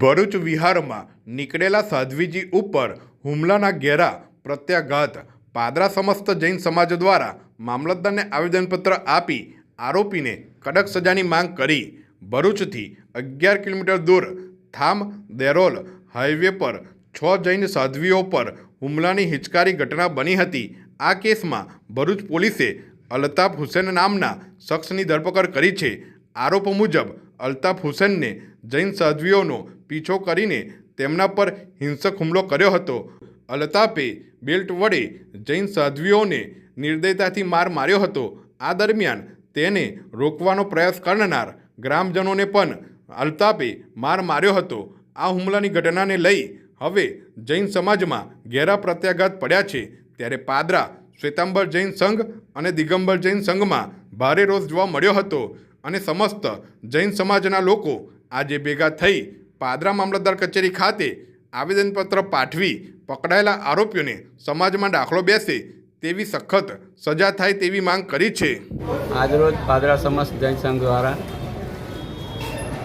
ભરૂચ વિહારમાં નીકળેલા સાધ્વીજી ઉપર હુમલાના ઘેરા પ્રત્યાઘાત. પાદરા સમસ્ત જૈન સમાજ દ્વારા મામલતદારને આવેદનપત્ર આપી આરોપીને કડક સજાની માંગ કરી. ભરૂચથી અગિયાર કિલોમીટર દૂર થામ દેરોલ હાઈવે પર છ જૈન સાધ્વીઓ પર હુમલાની હિચકારી ઘટના બની હતી. આ કેસમાં ભરૂચ પોલીસે અલ્તાફ હુસેન નામના શખ્સની ધરપકડ કરી છે. આરોપ મુજબ અલ્તાફ હુસેનને જૈન સાધ્વીઓનો પીછો કરીને તેમના પર હિંસક હુમલો કર્યો હતો. અલ્તાપે બેલ્ટ વડે જૈન સાધ્વીઓને નિર્દયતાથી માર માર્યો હતો. આ દરમિયાન તેને રોકવાનો પ્રયાસ કરનાર ગ્રામજનોને પણ અલ્તાપે માર માર્યો હતો. આ હુમલાની ઘટનાને લઈ હવે જૈન સમાજમાં ઘેરા પ્રત્યાઘાત પડ્યા છે. ત્યારે પાદરા, શ્વેતાંબર જૈન સંઘ અને દિગંબર જૈન સંઘમાં ભારે રોષ જોવા મળ્યો હતો. અને સમસ્ત જૈન સમાજના લોકો આજે ભેગા થઈ પાદરા મામલતદાર કચેરી ખાતે આવેદનપત્ર પાઠવી પકડાયેલા આરોપીઓને સમાજમાં દાખલો બેસે તેવી સખત સજા થાય તેવી માંગ કરી છે. આજરોજ પાદરા સમસ્ત જૈન સંઘ દ્વારા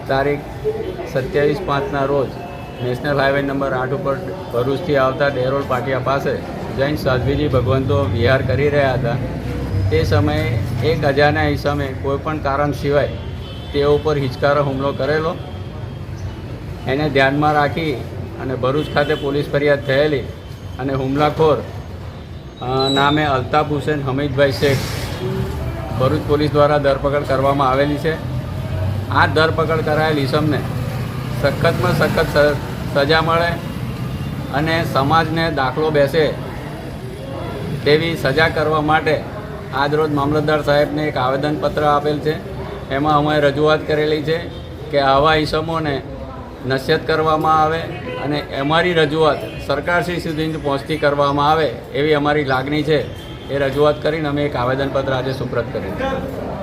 તારીખ સત્યાવીસ પાંચના રોજ નેશનલ હાઈવે નંબર આઠ ઉપર ભરૂચથી આવતા ડેરોલ પાટિયા પાસે જૈન સાધ્વીજી ભગવંતો વિહાર કરી રહ્યા હતા. તે સમયે એક અજાણ્યા ઈસમે કોઈપણ કારણ સિવાય તેઓ ઉપર હિચકારો હુમલો કરેલો. એને ધ્યાનમાં રાખી અને ભરૂચ ખાતે પોલીસ ફરિયાદ થયેલી અને હુમલાખોર નામે અલ્તાફ હુસેન, હમીદભાઈ શેખ ભરૂચ પોલીસ દ્વારા ધરપકડ કરવામાં આવેલી છે. આ ધરપકડ કરાયેલ ઈસમને સખતમાં સખત સજા મળે અને સમાજને દાખલો બેસે તેવી સજા કરવા માટે આજરોજ મામલતદાર સાહેબને એક આવેદનપત્ર આપેલ છે. એમાં અમે રજૂઆત કરેલી છે કે આવા ઈસમોને નશ્યત કરવામાં આવે અને અમારી રજૂઆત સરકારશ્રી સુધી પહોંચતી કરવામાં આવે એવી અમારી લાગણી છે. એ રજૂઆત કરીને અમે એક આવેદનપત્ર આજે સુપ્રત કર્યું.